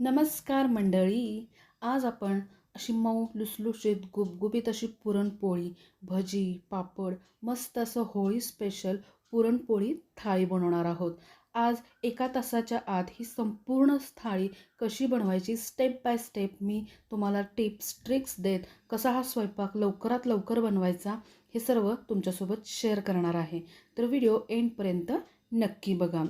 नमस्कार मंडळी. आज आपण अशी मऊ लुसलुशीत गुबगुबीत अशी पुरणपोळी भजी पापड मस्त असं होळी स्पेशल पुरणपोळी थाळी बनवणार आहोत. आज एका तासाच्या आत ही संपूर्ण थाळी कशी बनवायची स्टेप बाय स्टेप मी तुम्हाला टिप्स ट्रिक्स देत कसा हा स्वयंपाक लवकरात लवकर बनवायचा हे सर्व तुमच्यासोबत शेअर करणार आहे. तर व्हिडिओ एंडपर्यंत नक्की बघा.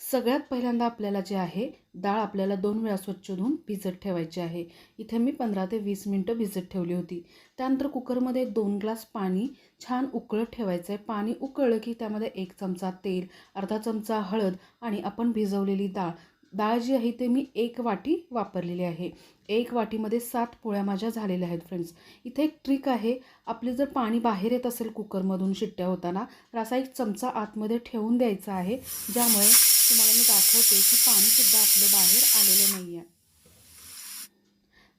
सगळ्यात पहिल्यांदा आपल्याला जे आहे डाळ आपल्याला दोन वेळा स्वच्छ धुवून भिजत ठेवायची आहे. इथे मी पंधरा ते वीस मिनटं भिजत ठेवली होती. त्यानंतर कुकरमध्ये दोन ग्लास पाणी छान उकळत ठेवायचं आहे. पाणी उकळलं की त्यामध्ये एक चमचा तेल अर्धा चमचा हळद आणि आपण भिजवलेली डाळ डाळ जी आहे ते मी एक वाटी वापरलेली आहे. एक वाटीमध्ये सात पोळ्या माझ्या झालेल्या आहेत फ्रेंड्स इथे एक ट्रिक आहे आपले जर पाणी बाहेर येत असेल कुकरमधून शिट्ट्या होताना तर असा एक चमचा आतमध्ये ठेवून द्यायचा आहे ज्यामुळे तुम्हाला मी दाखवते की पाणीसुद्धा आपलं बाहेर आलेलं नाही आहे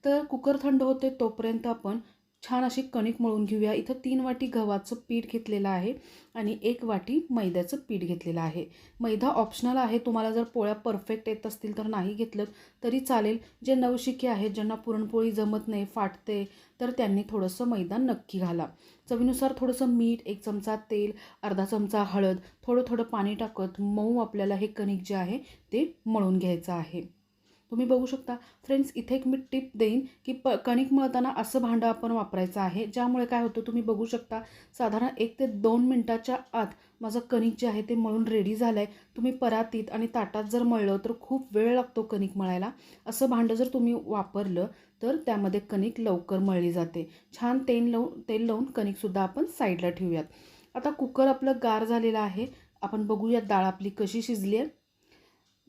तर कुकर थंड होते तोपर्यंत आपण छान अशी कणिक मळून घेऊया. इथं तीन वाटी गव्हाचं पीठ घेतलेलं आहे आणि एक वाटी मैद्याचं पीठ घेतलेलं आहे. मैदा ऑप्शनल आहे. तुम्हाला जर पोळ्या परफेक्ट येत असतील तर नाही घेतलं तरी चालेल. जे नवशिके आहेत ज्यांना पुरणपोळी जमत नाही फाटते तर त्यांनी थोडंसं मैदा नक्की घाला. चवीनुसार थोडंसं मीठ एक चमचा तेल अर्धा चमचा हळद थोडं थोडं पाणी टाकत मऊ आपल्याला हे कणिक जे आहे ते मळून घ्यायचं आहे. तुम्ही बघू शकता. फ्रेंड्स इथे एक मी टिप देईन की प कणिक मळताना असं भांडं आपण वापरायचं आहे ज्यामुळे काय होतं तुम्ही बघू शकता साधारण एक ते दोन मिनटाच्या आत माझं कणिक जे आहे ते मळून रेडी झालं आहे तुम्ही परातीत आणि ताटात जर मळलं तर खूप वेळ लागतो कणिक मळायला. असं भांडं जर तुम्ही वापरलं तर त्यामध्ये कणिक लवकर मळली जाते. छान तेल लावून तेल लावून कणिकसुद्धा आपण साईडला ठेवूयात. आता कुकर आपलं गार झालेलं आहे. आपण बघूयात डाळ आपली कशी शिजली आहे.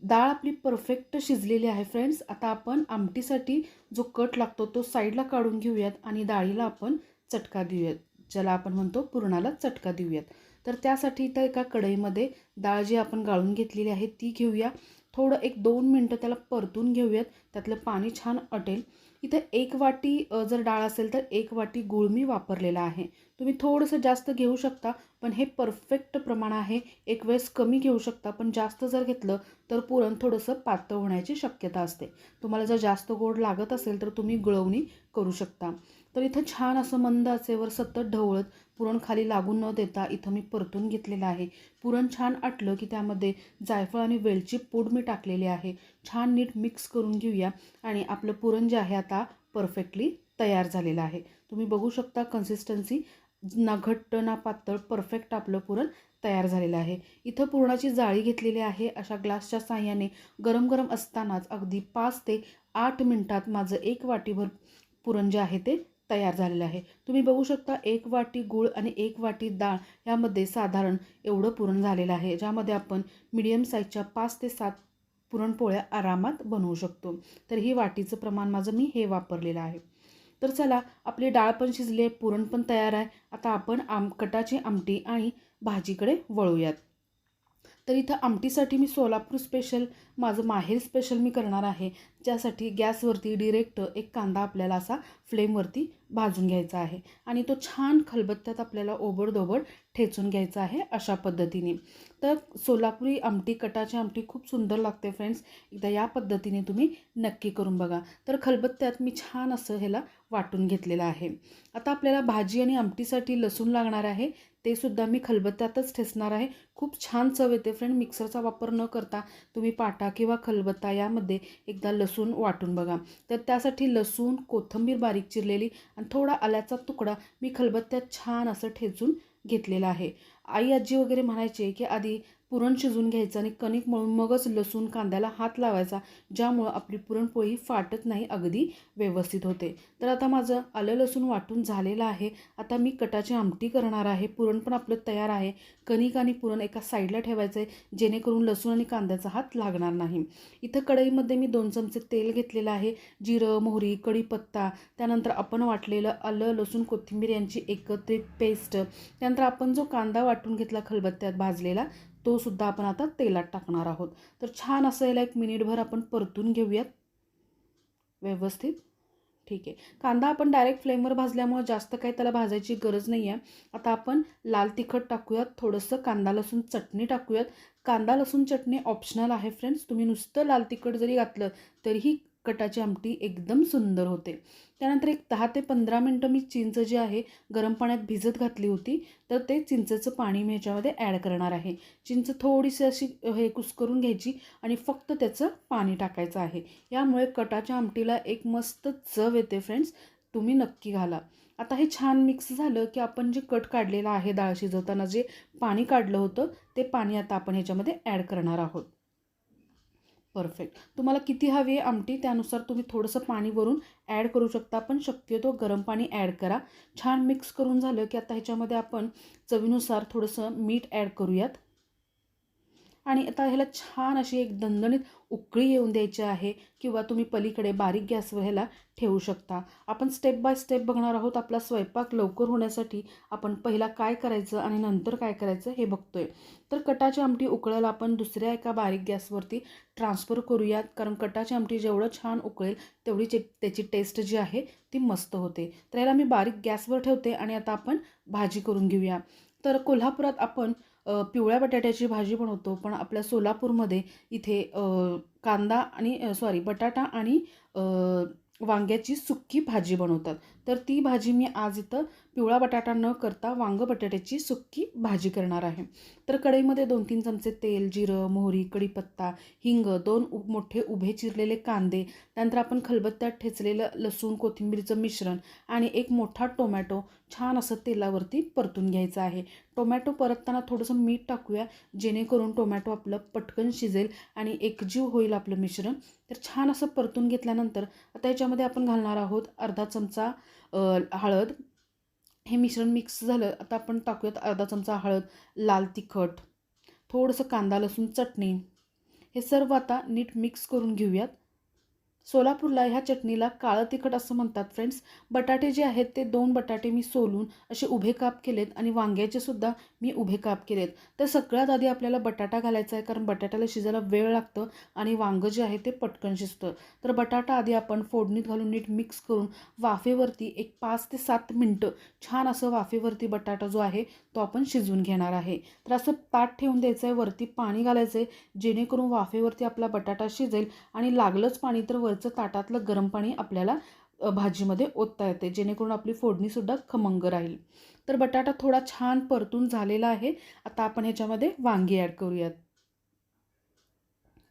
डाळ आपली परफेक्ट शिजलेली आहे फ्रेंड्स आता आपण आमटीसाठी जो कट लागतो तो साईडला काढून घेऊयात आणि डाळीला आपण चटका देऊयात. ज्याला आपण म्हणतो पुरणाला चटका देऊयात. तर त्यासाठी इथं एका कढईमध्ये डाळ जी आपण गाळून घेतलेली आहे ती घेऊया. थोडं एक दोन मिनटं त्याला परतून घेऊयात. त्यातलं पाणी छान अटेल. इथं एक वाटी जर डाळ असेल तर एक वाटी गुळ मी वापरलेला आहे. तुम्ही थोडंसं जास्त घेऊ शकता पण हे परफेक्ट प्रमाण आहे. एक वेळेस कमी घेऊ शकता पण जास्त जर घेतलं तर पुरण थोडंसं पातळ होण्याची शक्यता असते. तुम्हाला जर जास्त गोड लागत असेल तर तुम्ही गुळवणी करू शकता. तर इथं छान असं मंद आचेवर सतत ढवळत पुरण खाली लागून न देता इथं मी परतून घेतलेलं आहे. पुरण छान आटलं की त्यामध्ये जायफळ आणि वेलची पूड मी टाकलेली आहे. छान नीट मिक्स करून घेऊया आणि आपलं पुरण जे आहे आता परफेक्टली तयार झालेलं आहे. तुम्ही बघू शकता कन्सिस्टन्सी ना घट्ट ना पातळ परफेक्ट आपलं पुरण तयार झालेलं आहे. इथं पुरणाची जाळी घेतलेली आहे. अशा ग्लासच्या साह्याने गरम गरम असतानाच अगदी पाच ते आठ मिनटात माझं एक वाटीभर पुरण जे आहे ते तयार झालेलं आहे. तुम्ही बघू शकता एक वाटी गूळ आणि एक वाटी डाळ यामध्ये साधारण एवढं पुरण झालेलं आहे ज्यामध्ये आपण मिडियम साईजच्या पाच ते सात पुरणपोळ्या आरामात बनवू शकतो. तर ही वाटीचं प्रमाण माझं मी हे वापरलेलं आहे. तर चला आपली डाळ पण शिजली आहे पुरण पण तयार आहे. आता आपण आम कटाची आमटी आणि भाजीकडे वळूयात. तर इथं आमटीसाठी मी सोलापूर स्पेशल माझं माहेर स्पेशल मी करणार आहे. ज्यासाठी गॅसवरती डिरेक्ट एक कांदा आपल्याला असा फ्लेमवरती भाजून घ्यायचा आहे. आणि तो छान खलबत्त्यात आपल्याला ओबडदोबड ठेचून घ्यायचं आहे अशा पद्धतीने. तर सोलापुरी आमटी कटाची आमटी खूप सुंदर लागते फ्रेंड्स एकदा या पद्धतीने तुम्ही नक्की करून बघा. तर खलबत्त्यात मी छान असं ह्याला वाटून घेतलेलं आहे. आता आपल्याला भाजी आणि आमटीसाठी लसूण लागणार आहे. ते सुद्धा मी खलबत्त्यातच ठेचणार आहे. खूप छान चव येते फ्रेंड मिक्सरचा वापर न करता तुम्ही पाटा किंवा खलबत्ता यामध्ये एकदा लसूण वाटून बघा. तर त्यासाठी लसूण कोथिंबीर बारीक चिरलेली आणि थोडा आल्याचा तुकडा मी खलबत्त्यात छान असं ठेचून घेतलेला आहे. आई आजी वगैरे म्हणायचे की आधी पुरण शिजून घ्यायचं आणि कणिक मळून मगच लसूण कांद्याला हात लावायचा ज्यामुळं आपली पुरणपोळी फाटत नाही अगदी व्यवस्थित होते. तर आता माझं आलं लसूण वाटून झालेलं आहे. आता मी कटाची आमटी करणार आहे. पुरण पण आपलं तयार आहे. कणिक आणि पुरण एका साईडला ठेवायचं आहे जेणेकरून लसूण आणि कांद्याचा हात लागणार नाही. इथं कढईमध्ये मी दोन चमचे तेल घेतलेलं आहे जिरं मोहरी कढीपत्ता त्यानंतर आपण वाटलेलं आलं लसूण कोथिंबीर यांची एकत्रित पेस्ट त्यानंतर आपण जो कांदा वाटून घेतला खलबत्त्यात भाजलेला तो सुद्धा आपण आता तेलात टाकणार आहोत. तर छान असं याला एक मिनिटभर आपण परतून घेऊयात. व्यवस्थित. ठीक आहे. कांदा आपण डायरेक्ट फ्लेमवर भाजल्यामुळे जास्त काही त्याला भाजायची गरज नाही आहे आता आपण लाल तिखट टाकूयात. थोडंसं कांदा लसूण चटणी टाकूयात. कांदा लसूण चटणी ऑप्शनल आहे फ्रेंड्स तुम्ही नुसतं लाल तिखट जरी घातलं तरीही कटाची आमटी एकदम सुंदर होते. त्यानंतर एक दहा ते पंधरा मिनटं मी चिंच जी आहे गरम पाण्यात भिजत घातली होती तर ते चिंचेचं पाणी मी ह्याच्यामध्ये ॲड करणार आहे. चिंच थोडीशी अशी हे कुस्करून घ्यायची आणि फक्त त्याचं पाणी टाकायचं आहे. यामुळे कटाच्या आमटीला एक मस्त चव येते फ्रेंड्स तुम्ही नक्की घाला. आता हे छान मिक्स झालं की आपण जे कट काढलेलं आहे डाळ शिजवताना जे पाणी काढलं होतं ते पाणी आता आपण ह्याच्यामध्ये ॲड करणार आहोत. परफेक्ट तुम्हाला किती हवी आहे आमटी? त्यानुसार तुम्ही थोडंसं पाणी वरून ॲड करू शकता पण शक्यतो गरम पाणी ॲड करा. छान मिक्स करून झालं की आता ह्याच्यामध्ये आपण चवीनुसार थोडंसं मीठ ॲड करूयात. आणि आता ह्याला छान अशी एक दणदणीत उकळी येऊन द्यायची आहे किंवा तुम्ही पलीकडे बारीक गॅसवर ह्याला ठेवू शकता. आपण स्टेप बाय स्टेप बघणार आहोत आपला स्वयंपाक लवकर होण्यासाठी आपण पहिला काय करायचं आणि नंतर काय करायचं हे बघतोय. तर कटाची आमटी उकळायला आपण दुसऱ्या एका बारीक गॅसवरती ट्रान्सफर करूयात. कारण कटाची आमटी जेवढं छान उकळेल तेवढी चे त्याची टेस्ट जी आहे ती मस्त होते. तर याला मी बारीक गॅसवर ठेवते आणि आता आपण भाजी करून घेऊया. तर कोल्हापुरात आपण पिवळ्या बटाट्याची भाजी बनवतो पण आपल्या सोलापूरमध्ये इथे कांदा आणि सॉरी बटाटा आणि वांग्याची सुक्की भाजी बनवतात. तर ती भाजी मी आज इथं पिवळा बटाटा न करता वांग बटाट्याची सुक्की भाजी करणार आहे. तर कढईमध्ये दोन तीन चमचे तेल जिरं मोहरी कढीपत्ता हिंग दोन उ मोठे उभे चिरलेले कांदे त्यानंतर आपण खलबत्त्यात ठेचलेलं लसूण कोथिंबीरचं मिश्रण आणि एक मोठा टोमॅटो छान असं तेलावरती परतून घ्यायचं आहे. टोमॅटो परतताना थोडंसं मीठ टाकूया जेणेकरून टोमॅटो आपलं पटकन शिजेल आणि एकजीव होईल आपलं मिश्रण. तर छान असं परतून घेतल्यानंतर आता याच्यामध्ये आपण घालणार आहोत अर्धा चमचा हळद हे मिश्रण मिक्स झालं आता आपण टाकूयात अर्धा चमचा हळद लाल तिखट थोडंसं कांदा लसूण चटणी. हे सर्व आता नीट मिक्स करून घेऊयात. सोलापूरला ह्या चटणीला काळं तिखट असं म्हणतात फ्रेंड्स बटाटे जे आहेत ते दोन बटाटे मी सोलून असे उभे काप केलेत आणि वांग्याचे सुद्धा मी उभे काप केलेत. तर सगळ्यात आधी आपल्याला बटाटा घालायचा आहे कारण बटाट्याला शिजायला वेळ लागतं आणि वांगं जे आहे ते पटकन शिजतं. तर बटाटा आधी आपण फोडणीत घालून नीट मिक्स करून वाफेवरती एक पाच ते सात मिनटं छान असं वाफेवरती बटाटा जो आहे तो आपण शिजवून घेणार आहे. तर असं ताट ठेवून द्यायचं आहे वरती पाणी घालायचं आहे जेणेकरून वाफेवरती आपला बटाटा शिजेल आणि लागलंच पाणी तर वरचं ताटातलं गरम पाणी आपल्याला भाजीमध्ये ओतता येते जेणेकरून आपली फोडणीसुद्धा खमंग राहील. तर बटाटा थोडा छान परतून झालेला आहे. आता आपण ह्याच्यामध्ये वांगी ॲड करूयात.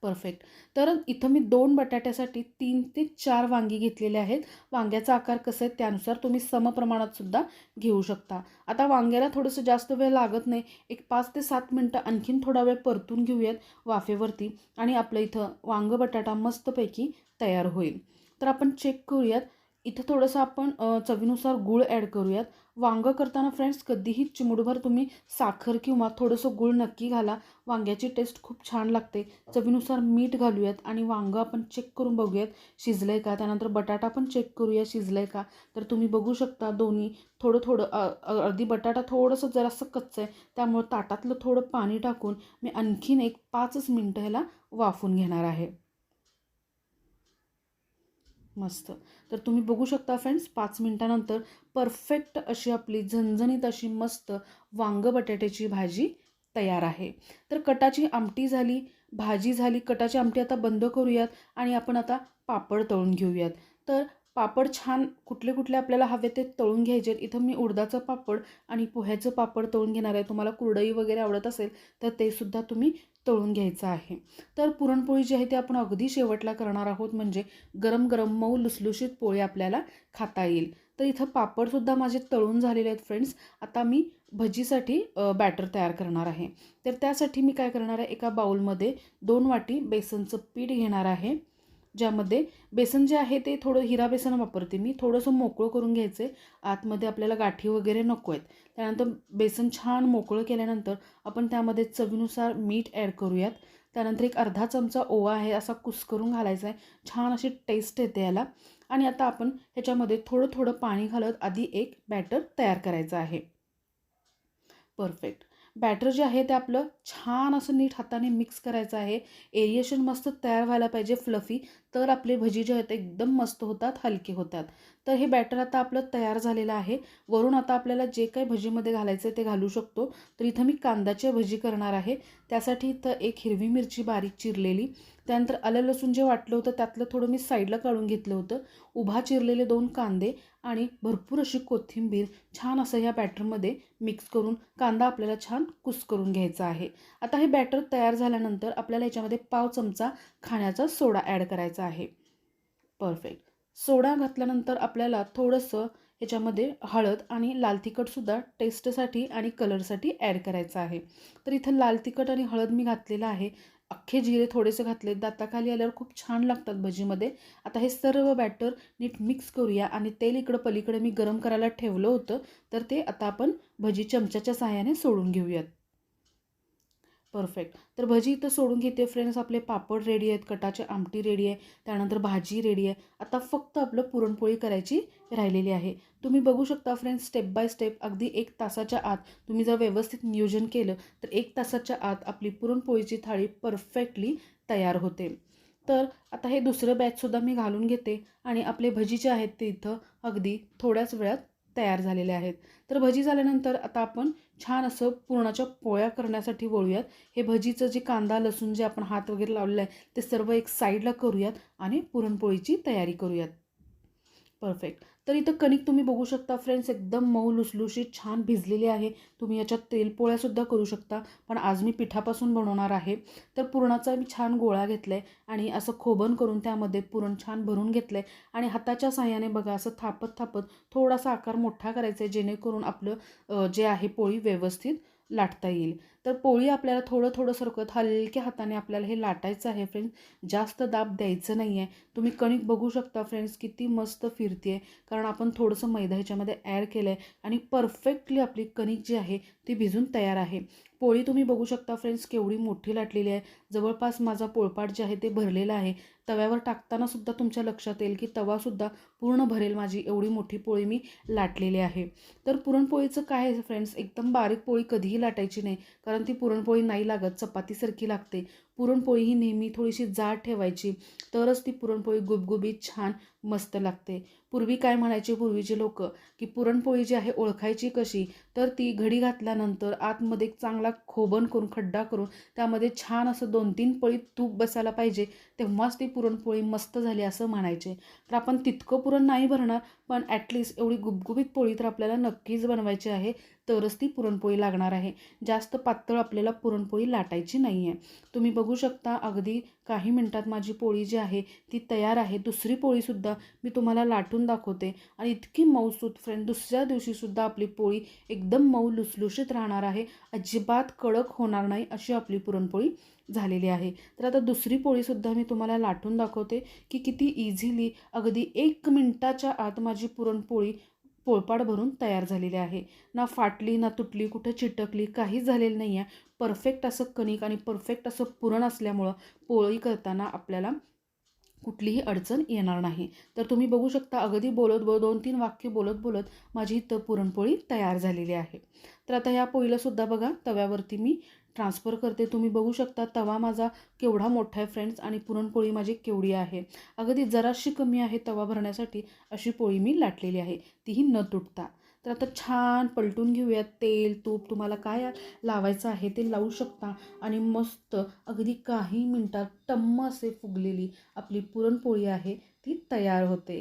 परफेक्ट. तर इथं मी दोन बटाट्यासाठी तीन ते चार वांगी घेतलेले आहेत. वांग्याचा आकार कसं आहे त्यानुसार तुम्ही समप्रमाणातसुद्धा घेऊ शकता. आता वांग्याला थोडंसं जास्त वेळ लागत नाही. एक पाच ते सात मिनटं आणखीन थोडा वेळ परतून घेऊयात वाफेवरती. आणि आपलं इथं वांग बटाटा मस्तपैकी तयार होईल. तर आपण चेक करूयात. इथं थोडंसं आपण चवीनुसार गूळ ॲड करूयात. वांगं करताना फ्रेंड्स कधीही चिमुडभर तुम्ही साखर किंवा थोडंसं गूळ नक्की घाला. वांग्याची टेस्ट खूप छान लागते. चवीनुसार मीठ घालूयात आणि वांगं आपण चेक करून बघूयात. शिजलं आहे का? त्यानंतर बटाटा पण चेक करूया शिजलं आहे का? तर तुम्ही बघू शकता दोन्ही थोडं थोडं अर्धी बटाटा थोडंसं जरासं कच्चं आहे. त्यामुळं ताटातलं थोडं पाणी टाकून मी आणखीन एक पाचच मिनटं ह्याला वाफून घेणार आहे. मस्त. तर तुम्ही बघू शकता फ्रेंड्स पाच मिनटानंतर परफेक्ट अशी आपली झणझणीत अशी मस्त वांग बटाट्याची भाजी तयार आहे. तर कटाची आमटी झाली भाजी झाली कटाची आमटी आता बंद करूयात आणि आपण आता पापड तळून घेऊयात. तर पापड छान कुठले कुठले आपल्याला हवे ते तळून घ्यायचे आहेत. इथं मी उडदाचं पापड आणि पोह्याचं पापड तळून घेणार आहे. तुम्हाला कुरडई वगैरे आवडत असेल तर ते सुद्धा तुम्ही तळून घ्यायचं आहे. तर पुरणपोळी जी आहे ती आपण अगदी शेवटला करणार आहोत म्हणजे गरम गरम मऊ लुसलुशीत पोळी आपल्याला खाता येईल. तर इथं पापडसुद्धा माझे तळून झालेले आहेत फ्रेंड्स आता मी भजीसाठी बॅटर तयार करणार आहे. तर त्यासाठी मी काय करणार आहे एका बाऊलमध्ये दोन वाटी बेसनचं पीठ घेणार आहे. ज्यामध्ये बेसन जे आहे ते थोडं हिरा बेसन वापरते मी. थोडंसं मोकळं करून घ्यायचं. आहे आतमध्ये आपल्याला गाठी वगैरे नको आहेत. त्यानंतर बेसन छान मोकळं केल्यानंतर आपण त्यामध्ये चवीनुसार मीठ ॲड करूयात. त्यानंतर एक अर्धा चमचा ओवा आहे असा कुस करून घालायचा आहे. छान अशी टेस्ट येते याला. आणि आता आपण ह्याच्यामध्ये थोडं थोडं पाणी घालत आधी एक बॅटर तयार करायचं आहे. परफेक्ट. बॅटर जे आहे ते आपलं छान असं नीट हाताने मिक्स करायचं आहे. एरिएशन मस्त तयार व्हायला पाहिजे फ्लफी. तर आपले भजी जे आहेत एकदम मस्त होतात हलके होतात. तर हे बॅटर आता आपलं तयार झालेलं आहे. वरून आता आपल्याला जे काही भजीमध्ये घालायचं आहे ते घालू शकतो. तर इथं मी कांदाची भजी करणार आहे. त्यासाठी इथं एक हिरवी मिरची बारीक चिरलेली. त्यानंतर आलं लसूण जे वाटलं होतं त्यातलं थोडं मी साईडला काढून घेतलं होतं. उभा चिरलेले दोन कांदे आणि भरपूर अशी कोथिंबीर छान असं ह्या बॅटरमध्ये मिक्स करून कांदा आपल्याला छान कुस करून घ्यायचा आहे. आता हे बॅटर तयार झाल्यानंतर आपल्याला याच्यामध्ये पाव चमचा खाण्याचा सोडा ॲड करायचा आहे. परफेक्ट सोडा घातल्यानंतर आपल्याला थोडंसं ह्याच्यामध्ये हळद आणि लाल तिखटसुद्धा टेस्टसाठी आणि कलरसाठी ॲड करायचं आहे. तर इथं लाल तिखट आणि हळद मी घातलेलं आहे. अख्खे जिरे थोडेसे घातले दाताखाली आल्यावर खूप छान लागतात भजीमध्ये. आता हे सर्व बॅटर नीट मिक्स करूया आणि तेल इकडं पलीकडे मी गरम करायला ठेवलं होतं. तर ते आता आपण भजी चमच्याच्या सहाय्याने सोडून घेऊयात. परफेक्ट तर भजी इथं सोडून घेते फ्रेंड्स आपले पापड रेडी आहेत कटाची आमटी रेडी आहे त्यानंतर भाजी रेडी आहे. आता फक्त आपलं पुरणपोळी करायची राहिलेली आहे. तुम्ही बघू शकता फ्रेंड्स स्टेप बाय स्टेप अगदी एक तासाच्या आत तुम्ही जर व्यवस्थित नियोजन केलं तर एक तासाच्या आत आपली पुरणपोळीची थाळी परफेक्टली तयार होते. तर आता हे दुसरं बॅचसुद्धा मी घालून घेते आणि आपले भजी जे आहेत ते इथं अगदी थोड्याच वेळात तयार झालेले आहेत. तर भजी झाल्यानंतर आता आपण छान असं पुरणाच्या पोळ्या करण्यासाठी वळूयात. हे भजीचं जे कांदा लसूण जे आपण हात वगैरे लावलेलं आहे ते सर्व एक साईडला करूयात आणि पुरणपोळीची तयारी करूयात. परफेक्ट तर इथं कणिक तुम्ही बघू शकता फ्रेंड्स एकदम मऊ लुसलुशीत छान भिजलेली आहे. तुम्ही याच्यात तेलपोळ्यासुद्धा करू शकता. पण आज मी पिठापासून बनवणार आहे. तर पुरणाचा मी छान गोळा घेतला आहे आणि असं खोबण करून त्यामध्ये पुरण छान भरून घेतलं आहे आणि हाताच्या साह्याने बघा असं थापत थापत थोडासा आकार मोठा करायचा आहे जेणेकरून आपलं जे आहे पोळी व्यवस्थित लाटता येईल. तर पोळी आपल्याला थोडं थोडं सरकत हलक्या हाताने आपल्याला हे लाटायचं आहे फ्रेंड्स जास्त दाब द्यायचं नाही आहे तुम्ही कणिक बघू शकता फ्रेंड्स किती मस्त फिरते आहे कारण आपण थोडंसं मैदा ह्याच्यामध्ये ॲड केलं आहे आणि परफेक्टली आपली कणिक जी आहे ती भिजून तयार आहे. पोळी तुम्ही बघू शकता फ्रेंड्स केवढी मोठी लाटलेली आहे. जवळपास माझा पोळपाट जे आहे ते भरलेलं आहे. तव्यावर टाकताना सुद्धा तुमच्या लक्षात येईल की तवासुद्धा पूर्ण भरेल माझी एवढी मोठी पोळी मी लाटलेली आहे. तर पुरणपोळीचं काय आहे फ्रेंड्स एकदम बारीक पोळी कधीही लाटायची नाही. कारण ती पुरणपोळी नाही लागत चपातीसारखी लागते. पुरणपोळी ही नेहमी थोडीशी जाड ठेवायची. तरच ती पुरणपोळी गुबगुबीत छान मस्त लागते. पूर्वी काय म्हणायचे पूर्वीचे लोक? की पुरणपोळी जी आहे ओळखायची कशी? तर ती घडी घातल्यानंतर आतमध्ये एक चांगला खोबण करून खड्डा करून त्यामध्ये छान असं दोन तीन पळी तूप बसायला पाहिजे तेव्हाच ती पुरणपोळी मस्त झाली असं म्हणायचे. तर आपण तितकं पुरण नाही भरणार पण ॲटलिस्ट एवढी गुबगुबीत पोळी तर आपल्याला नक्कीच बनवायची आहे तरच ती पुरणपोळी लागणार आहे. जास्त पातळ आपल्याला पुरणपोळी लाटायची नाही आहे तुम्ही बघू शकता अगदी काही मिनटात माझी पोळी जी आहे ती तयार आहे. दुसरी पोळीसुद्धा मी तुम्हाला लाटून दाखवते. आणि इतकी मऊसूत फ्रेंड दुसऱ्या दिवशीसुद्धा आपली पोळी एकदम मऊ लुसलुशीत राहणार आहे. अजिबात कडक होणार नाही अशी आपली पुरणपोळी झालेली आहे. तर आता दुसरी पोळीसुद्धा मी तुम्हाला लाटून दाखवते की किती इझिली अगदी एक मिनटाच्या आत माझी पुरणपोळी पोळपाड भरून तयार झालेली आहे. ना फाटली ना तुटली कुठं चिटकली काहीच झालेलं नाही आहे परफेक्ट असं कणिक आणि परफेक्ट असं पुरण असल्यामुळं पोळी करताना आपल्याला कुठलीही अडचण येणार नाही. तर तुम्ही बघू शकता अगदी बोलत बोल दोन तीन वाक्य बोलत बोलत माझी इथं पुरणपोळी तयार झालेली आहे. तर आता या पोळीलासुद्धा बघा तव्यावरती मी ट्रान्सफर करते. तुम्ही बघू शकता तवा माझा केवढा मोठा आहे फ्रेंड्स आणि पुरणपोळी माझी केवढी आहे. अगदी जराशी कमी आहे तवा भरण्यासाठी अशी पोळी मी लाटलेली आहे. तीही न तुटता. तर आता छान पलटून घेऊयात तेल तूप तुम्हाला काय लावायचं आहे ते लावू शकता. आणि मस्त अगदी काही मिनटात टम्म असे फुगलेली आपली पुरणपोळी आहे ती तयार होते.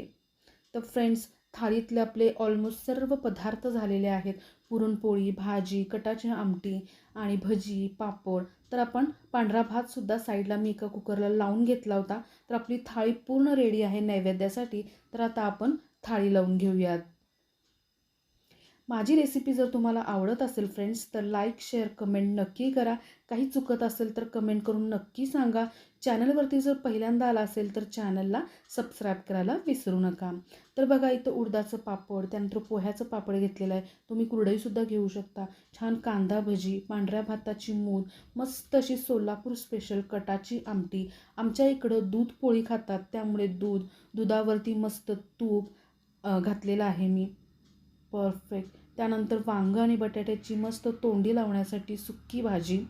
तर फ्रेंड्स थाळीतले आपले ऑलमोस्ट सर्व पदार्थ झालेले आहेत. पुरणपोळी भाजी कटाची आमटी आणि भजी पापड. तर आपण पांढरा भातसुद्धा साईडला मी एका कुकरला लावून घेतला होता. तर आपली थाळी पूर्ण रेडी आहे नैवेद्यासाठी. तर आता आपण थाळी लावून घेऊयात. माझी रेसिपी जर तुम्हाला आवडत असेल फ्रेंड्स तर लाईक शेअर कमेंट नक्की करा. काही चुकत असेल तर कमेंट करून नक्की सांगा. चॅनलवरती जर पहिल्यांदा आला असेल तर चॅनलला सबस्क्राईब करायला विसरू नका. तर बघा इथं उडदाचं पापड त्यानंतर पोह्याचं पापड घेतलेलं आहे. तुम्ही कुरडईसुद्धा घेऊ शकता. छान कांदा भजी पांढऱ्या भाताची मूद मस्त अशी सोलापूर स्पेशल कटाची आमटी. आमच्या इकडं दूध पोळी खातात त्यामुळे दूध दुधावरती मस्त तूप घातलेलं आहे मी. परफेक्ट त्यानंतर वांगं आणि बटाट्याची मस्त तोंडी लावण्यासाठी सुक्की भाजी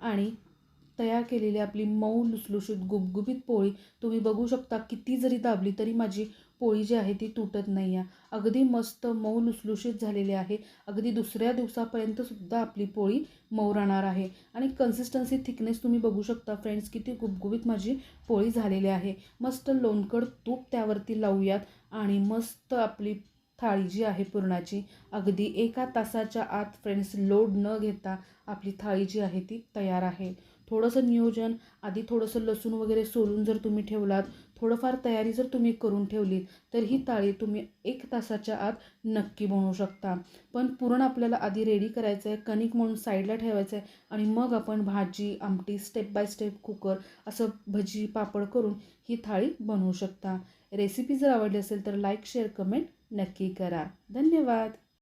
आणि तयार केलेली आपली मऊ लुसलुशीत गुबगुबीत पोळी. तुम्ही बघू शकता किती जरी दाबली तरी माझी पोळी जी आहे ती तुटत नाही आहे अगदी मस्त मऊ लुसलुशीत झालेली आहे. अगदी दुसऱ्या दिवसापर्यंत सुद्धा आपली पोळी मऊ राहणार आहे. आणि कन्सिस्टन्सी थिकनेस तुम्ही बघू शकता फ्रेंड्स किती गुबगुबीत माझी पोळी झालेली आहे. मस्त लोणकड तूप त्यावरती लावूयात आणि मस्त आपली थाळी जी आहे पुरणाची अगदी एका तासाच्या आत फ्रेंड्स लोड न घेता आपली थाळी जी आहे ती तयार आहे. थोडंसं नियोजन आधी थोडंसं लसूण वगैरे सोलून जर तुम्ही ठेवलात थोडंफार तयारी जर तुम्ही करून ठेवली तर ही थाळी तुम्ही एक तासाच्या आत नक्की बनवू शकता. पण पुरण आपल्याला आधी रेडी करायचं आहे कणिक म्हणून साईडला ठेवायचं आहे आणि मग आपण भाजी आमटी स्टेप बाय स्टेप कुकर असं भजी पापड करून ही थाळी बनवू शकता. रेसिपी जर आवडली असेल तर लाईक शेअर कमेंट नक्की करा. धन्यवाद.